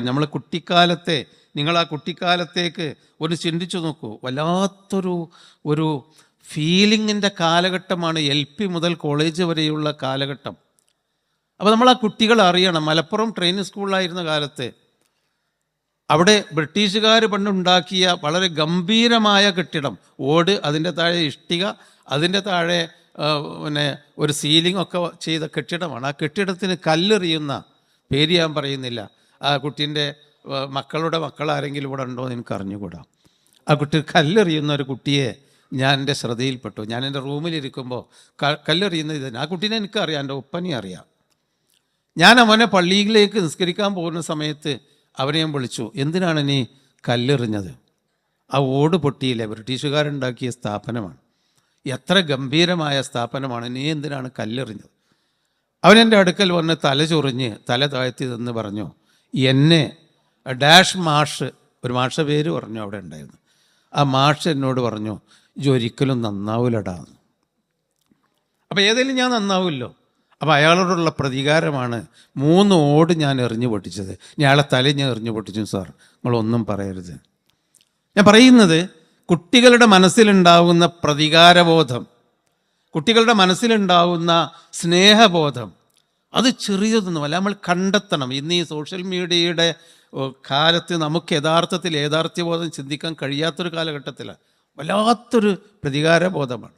നമ്മൾ കുട്ടിക്കാലത്തെ നിങ്ങൾ ആ കുട്ടിക്കാലത്തേക്ക് ഒന്ന് ചിന്തിച്ചു നോക്കൂ. വല്ലാത്തൊരു ഒരു ഫീലിങ്ങിന്റെ കാലഘട്ടമാണ് എൽ പി മുതൽ കോളേജ് വരെയുള്ള കാലഘട്ടം. അപ്പോൾ നമ്മൾ ആ കുട്ടികളെ അറിയണം. മലപ്പുറം ട്രെയിനിങ് സ്കൂളിലായിരുന്ന കാലത്ത് അവിടെ ബ്രിട്ടീഷുകാർ പണ്ടുണ്ടാക്കിയ വളരെ ഗംഭീരമായ കെട്ടിടം. ഓട് അതിന്റെ താഴെ ഇഷ്ടിക അതിന്റെ താഴെ പിന്നെ ഒരു സീലിംഗ് ഒക്കെ ചെയ്ത കെട്ടിടമാണ്. ആ കെട്ടിടത്തിന് കല്ലെറിയുന്ന പേര് ഞാൻ പറയുന്നില്ല. ആ കുട്ടീന്റെ മക്കളുടെ മക്കൾ ആരെങ്കിലും ഇവിടെ ഉണ്ടോ എന്ന് എനിക്ക് അറിഞ്ഞുകൂടാ. ആ കുട്ടി കല്ലെറിയുന്ന ഒരു കുട്ടിയെ ഞാൻ എന്റെ ശ്രദ്ധയിൽപ്പെട്ടു. ഞാൻ എന്റെ റൂമിലിരിക്കുമ്പോൾ കല്ലെറിയുന്ന ഇതിന് ആ കുട്ടീനെ എനിക്കറിയാം എന്റെ ഒപ്പനെ അറിയാം. ഞാൻ അവനെ പള്ളിയിലേക്ക് നിസ്കരിക്കാൻ പോകുന്ന സമയത്ത് അവനെ ഞാൻ വിളിച്ചു എന്തിനാണ് നീ കല്ലെറിഞ്ഞത്? ആ ഓട് പൊട്ടിയില്ലേ? ബ്രിട്ടീഷുകാരുണ്ടാക്കിയ സ്ഥാപനമാണ്. എത്ര ഗംഭീരമായ സ്ഥാപനമാണ്. നീ എന്തിനാണ് കല്ലെറിഞ്ഞത്? അവൻ എന്റെ അടുക്കൽ വന്ന് തല ചൊറിഞ്ഞ് തല താഴ്ത്തി നിന്ന് പറഞ്ഞു എന്നെ ഡാഷ് മാഷ് ഒരു മാഷ പേര് പറഞ്ഞു അവിടെ ഉണ്ടായിരുന്നു. ആ മാഷ് എന്നോട് പറഞ്ഞു ഇത് ഒരിക്കലും നന്നാവില്ലടാ അപ്പോൾ ഏതെങ്കിലും ഞാൻ നന്നാവില്ലോ? അപ്പോൾ അയാളോടുള്ള പ്രതികാരമാണ് മൂന്ന് ഓട് ഞാൻ എറിഞ്ഞു പൊട്ടിച്ചത്. ഞാളെ തല ഞാൻ എറിഞ്ഞു പൊട്ടിച്ചു സാർ. നിങ്ങളൊന്നും പറയരുത്. ഞാൻ പറയുന്നത് കുട്ടികളുടെ മനസ്സിലുണ്ടാവുന്ന പ്രതികാരബോധം കുട്ടികളുടെ മനസ്സിലുണ്ടാവുന്ന സ്നേഹബോധം അത് ചെറിയതൊന്നുമല്ല നമ്മൾ കണ്ടെത്തണം. ഇന്ന് ഈ സോഷ്യൽ മീഡിയയുടെ കാലത്ത് നമുക്ക് യഥാർത്ഥത്തിൽ യാഥാർത്ഥ്യബോധം ചിന്തിക്കാൻ കഴിയാത്തൊരു കാലഘട്ടത്തിലാണ്. വല്ലാത്തൊരു പ്രതികാരബോധമാണ്.